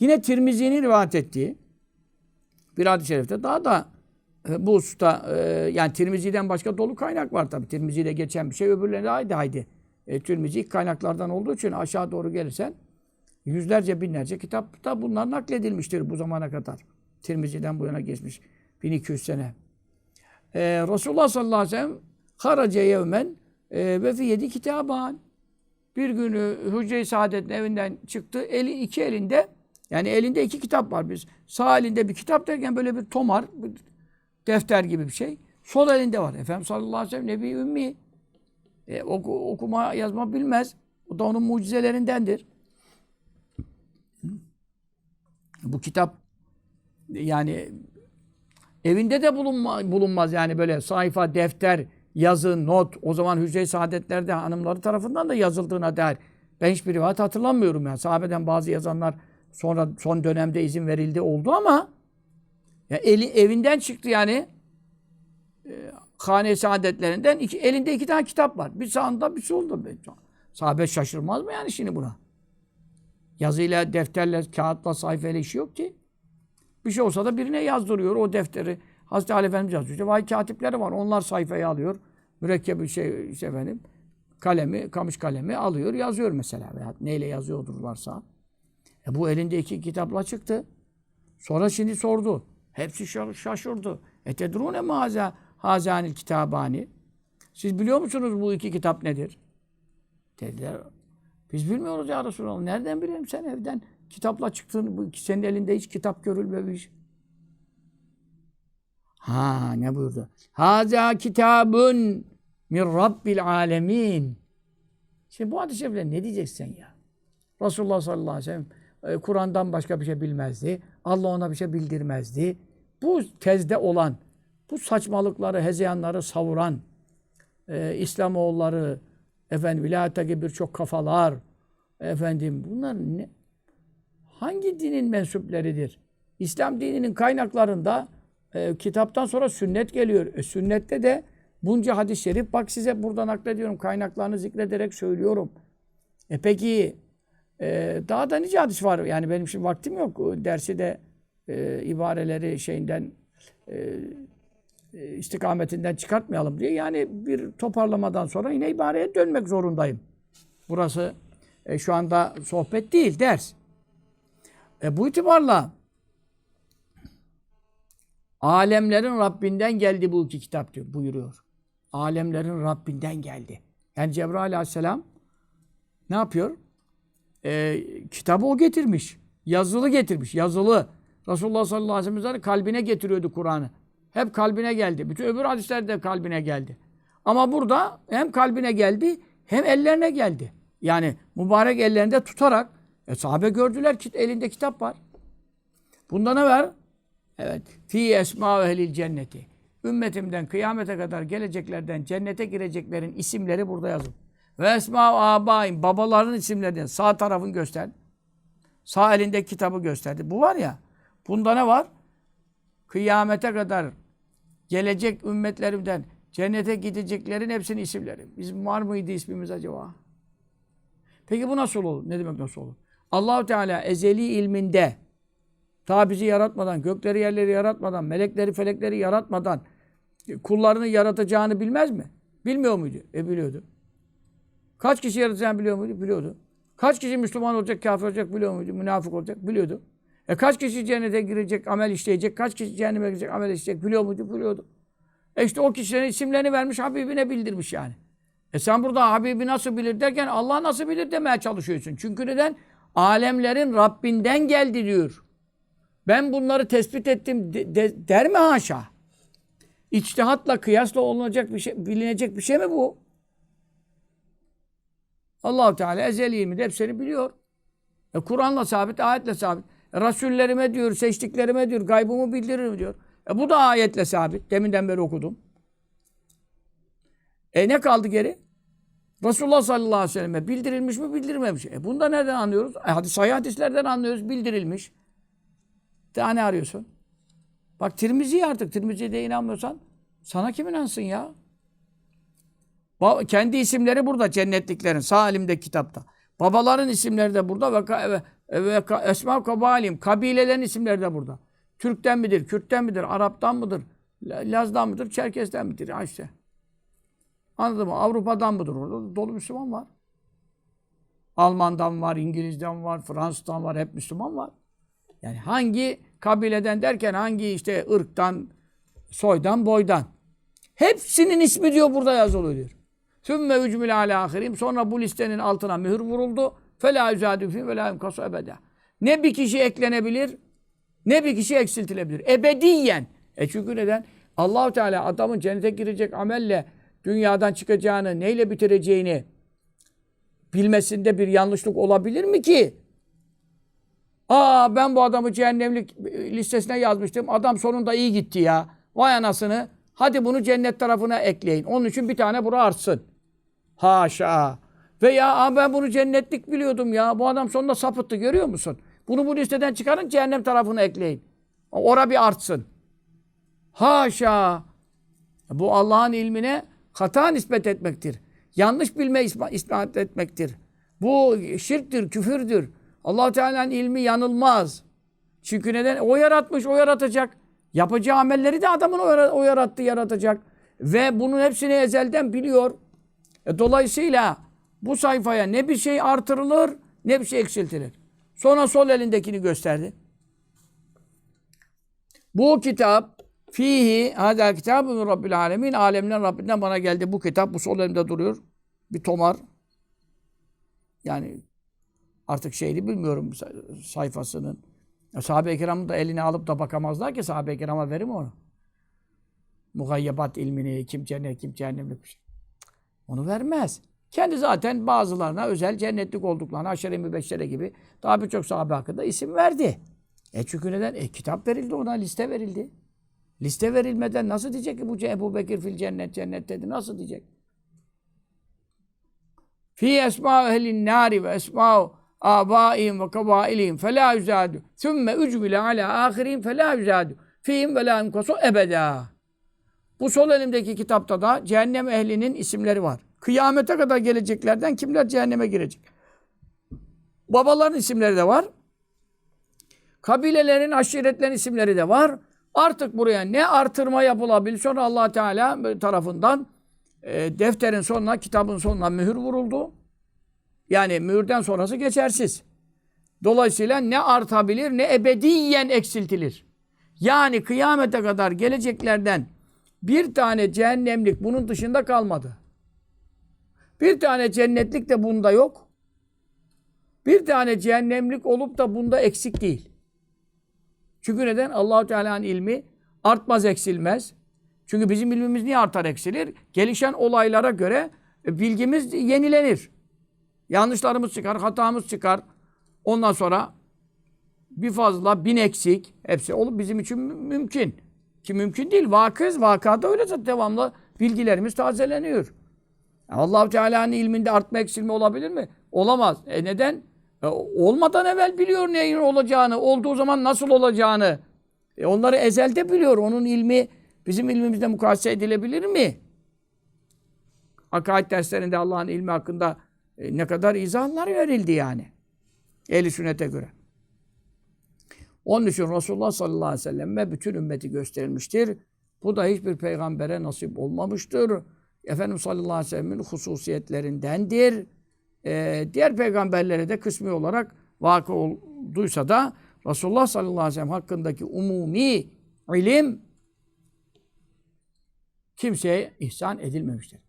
Yine Tirmizi'nin rivayet ettiği bir hadis-i şerifte daha da e, bu usta e, yani Tirmizi'den başka dolu kaynak var tabii. Tirmizi'de geçen bir şey öbürlerine haydi haydi. E, Tirmizi ilk kaynaklardan olduğu için aşağı doğru gelirsen yüzlerce binlerce kitapta bunlar nakledilmiştir bu zamana kadar. Tirmizi'den bu yana geçmiş 1200 sene. E, Resulullah sallallahu aleyhi ve sellem harace yevmen e, ve fi yedi kitaban. Bir günü Hücre-i Saadet'in evinden çıktı. Eli iki elinde yani elinde iki kitap var biz. Sağ elinde bir kitap derken böyle bir tomar, bir defter gibi bir şey. Sol elinde var. Efendimiz sallallahu aleyhi ve sellem Nebi Ümmi. E, oku, okuma yazma bilmez. O da onun mucizelerindendir. Bu kitap yani evinde de bulunma, bulunmaz yani böyle sayfa, defter, yazı, not. O zaman Hücre-i Saadetler'de hanımları tarafından da yazıldığına dair. Ben hiçbir rivayet hatırlamıyorum yani. Sahabeden bazı yazanlar sonra son dönemde izin verildi oldu ama ya eli, evinden çıktı yani e, hane saadetlerinden iki, elinde iki tane kitap var. Bir sağında bir solunda. Sahabe şaşırmaz mı yani şimdi buna? Yazıyla, defterle, kağıtla, sayfayla işi yok ki. Bir şey olsa da birine yazdırıyor o defteri. Hazreti Ali Efendimiz yazıyor. İşte vay katipleri var. Onlar sayfayı alıyor. Mürekkep bir şey işte efendim kalemi, kamış kalemi alıyor, yazıyor mesela. Veya neyle yazıyordurlarsa. E bu elinde iki kitapla çıktı. Sonra şimdi sordu. Hepsi şa- şaşırdı. Etedrune maza hazanil kitabani. Siz biliyor musunuz bu iki kitap nedir? Dediler. Biz bilmiyoruz ya Resulallah. Nereden bilelim sen evden kitapla çıktın. Bu, senin elinde hiç kitap görülmemiş. Ha ne buyurdu? Haza kitabun min Rabbil alemin. Şimdi bu hadis-i ne diyeceksin ya? Resulullah sallallahu aleyhi ve sellem e, Kur'an'dan başka bir şey bilmezdi. Allah ona bir şey bildirmezdi. Bu tezde olan, bu saçmalıkları, hezeyanları savuran e, İslamoğulları, efendim vilayetteki birçok kafalar, efendim bunlar ne? Hangi dinin mensupleridir? İslam dininin kaynaklarında e, kitaptan sonra sünnet geliyor. E, sünnette de bunca hadis-i şerif bak size buradan naklediyorum kaynaklarını zikrederek söylüyorum. E peki e, daha da nice hadis var. Yani benim şimdi vaktim yok. Dersi de e, ibareleri şeyinden e, e, istikametinden çıkartmayalım diye. Yani bir toparlamadan sonra yine ibareye dönmek zorundayım. Burası e, şu anda sohbet değil, ders. E, bu itibarla alemlerin Rabbinden geldi bu iki kitap diyor, buyuruyor. Alemlerin Rabbinden geldi. Yani Cebrail aleyhisselam ne yapıyor? E, kitabı o getirmiş. Yazılı getirmiş. Yazılı. Resulullah sallallahu aleyhi ve sellem kalbine getiriyordu Kur'an'ı. Hep kalbine geldi. Bütün öbür hadisler de kalbine geldi. Ama burada hem kalbine geldi hem ellerine geldi. Yani mübarek ellerinde tutarak e, sahabe gördüler ki elinde kitap var. Bunda ne var? Evet. Fi esma ehlil cenneti. Ümmetimden kıyamete kadar geleceklerden cennete gireceklerin isimleri burada yazın. Ve esma abaim babaların isimlerini sağ tarafın göster. Sağ elinde kitabı gösterdi. Bu var ya. Bunda ne var? Kıyamete kadar gelecek ümmetlerimden cennete gideceklerin hepsinin isimleri. Bizim var mıydı ismimiz acaba? Peki bu nasıl olur? Ne demek nasıl olur? Allahu Teala ezeli ilminde ta bizi yaratmadan, gökleri yerleri yaratmadan, melekleri felekleri yaratmadan kullarını yaratacağını bilmez mi? Bilmiyor muydu? E biliyordu. Kaç kişi yaratacağını biliyor muydu? Biliyordu. Kaç kişi Müslüman olacak, kafir olacak biliyor muydu? Münafık olacak biliyordu. E kaç kişi cennete girecek, amel işleyecek, kaç kişi cehenneme girecek, amel işleyecek biliyor muydu? Biliyordu. E işte o kişilerin isimlerini vermiş, Habibine bildirmiş yani. E sen burada Habibi nasıl bilir derken Allah nasıl bilir demeye çalışıyorsun. Çünkü neden? Alemlerin Rabbinden geldi diyor. Ben bunları tespit ettim de, de, der mi haşa? İçtihatla, kıyasla olunacak bir şey, bilinecek bir şey mi bu? Allah Teala ezeli ilminde hepsini biliyor. E, Kur'an'la sabit, ayetle sabit. E, Rasullerime diyor, seçtiklerime diyor, gaybımı bildiririm diyor. E, bu da ayetle sabit. Deminden beri okudum. E ne kaldı geri? Resulullah sallallahu aleyhi ve selleme bildirilmiş mi, bildirilmemiş. E bunu da nereden anlıyoruz? E hadi sahih hadislerden anlıyoruz, bildirilmiş. Daha ne arıyorsun? Bak Tirmizi'ye artık, Tirmizi'ye de inanmıyorsan sana kim inansın ya? Kendi isimleri burada cennetliklerin, sağ elimde kitapta. Babaların isimleri de burada ve ve ka- esma kabalim. Kabilelerin isimleri de burada. Türk'ten midir, Kürt'ten midir, Arap'tan mıdır, La- Laz'dan mıdır, Çerkes'ten midir? Ha işte. Anladın mı? Avrupa'dan mıdır? Orada dolu Müslüman var. Alman'dan var, İngiliz'den var, Fransız'dan var, hep Müslüman var. Yani hangi kabileden derken hangi işte ırktan, soydan, boydan. Hepsinin ismi diyor burada yazılı diyor. Sümme ücmül ala ahirim. Sonra bu listenin altına mühür vuruldu. Fela yüzadü fi ve la yumkasu ebede. Ne bir kişi eklenebilir, ne bir kişi eksiltilebilir. Ebediyen. E çünkü neden? Allahu Teala adamın cennete girecek amelle dünyadan çıkacağını, neyle bitireceğini bilmesinde bir yanlışlık olabilir mi ki? Aa ben bu adamı cehennemlik listesine yazmıştım. Adam sonunda iyi gitti ya. Vay anasını. Hadi bunu cennet tarafına ekleyin. Onun için bir tane bura artsın. Haşa. Ve ya ben bunu cennetlik biliyordum ya. Bu adam sonunda sapıttı görüyor musun? Bunu bu listeden çıkarın cehennem tarafına ekleyin. Ora bir artsın. Haşa. Bu Allah'ın ilmine hata nispet etmektir. Yanlış bilme ispa- ispat etmektir. Bu şirktir, küfürdür. allah Teala'nın ilmi yanılmaz. Çünkü neden? O yaratmış, o yaratacak. Yapacağı amelleri de adamın o yarattı, yaratacak. Ve bunun hepsini ezelden biliyor. E, dolayısıyla bu sayfaya ne bir şey artırılır, ne bir şey eksiltilir. Sonra sol elindekini gösterdi. Bu kitap fihi hada kitabun rabbil alemin alemlerin Rabbinden bana geldi bu kitap bu sol elimde duruyor. Bir tomar. Yani artık şeyini bilmiyorum say- sayfasının. Sahabe-i kiramın da eline alıp da bakamazlar ki sahabe-i kirama verir mi onu? Mugayyebat ilmini, kim cennet, kim cehennemlik bir şey. Onu vermez. Kendi zaten bazılarına özel cennetlik olduklarına, aşere-i mübeşşere gibi daha birçok sahabe hakkında isim verdi. E çünkü neden? E kitap verildi ona, liste verildi. Liste verilmeden nasıl diyecek ki bu Ebu Bekir fil cennet cennet dedi? Nasıl diyecek? Fi esma ehlin nari ve esma abaihim ve kabailihim fe la yüzadu. Sümme ücbile ala ahirihim fe la yüzadu. Fihim ve la ebeda. Bu sol elimdeki kitapta da cehennem ehlinin isimleri var. Kıyamete kadar geleceklerden kimler cehenneme girecek? Babaların isimleri de var. Kabilelerin, aşiretlerin isimleri de var. Artık buraya ne artırma yapılabilir? Sonra allah Teala tarafından e, defterin sonuna, kitabın sonuna mühür vuruldu. Yani mühürden sonrası geçersiz. Dolayısıyla ne artabilir ne ebediyen eksiltilir. Yani kıyamete kadar geleceklerden bir tane cehennemlik bunun dışında kalmadı. Bir tane cennetlik de bunda yok. Bir tane cehennemlik olup da bunda eksik değil. Çünkü neden? Allahu Teala'nın ilmi artmaz eksilmez. Çünkü bizim ilmimiz niye artar eksilir? Gelişen olaylara göre e, bilgimiz yenilenir. Yanlışlarımız çıkar, hatamız çıkar. Ondan sonra bir fazla, bin eksik. Hepsi olup bizim için mü- mümkün. Ki mümkün değil. Vakız, vakada öyle zaten devamlı bilgilerimiz tazeleniyor. allah Teala'nın ilminde artma eksilme olabilir mi? Olamaz. E neden? E, olmadan evvel biliyor neyin olacağını, olduğu zaman nasıl olacağını. E, onları ezelde biliyor. Onun ilmi bizim ilmimizle mukayese edilebilir mi? Akaid derslerinde Allah'ın ilmi hakkında e, ne kadar izahlar verildi yani. Ehli sünnete göre. Onun için Resulullah sallallahu aleyhi ve selleme bütün ümmeti gösterilmiştir. Bu da hiçbir peygambere nasip olmamıştır. Efendimiz sallallahu aleyhi ve sellemin hususiyetlerindendir. Ee, diğer peygamberlere de kısmi olarak vakı olduysa da Resulullah sallallahu aleyhi ve sellem hakkındaki umumi ilim kimseye ihsan edilmemiştir.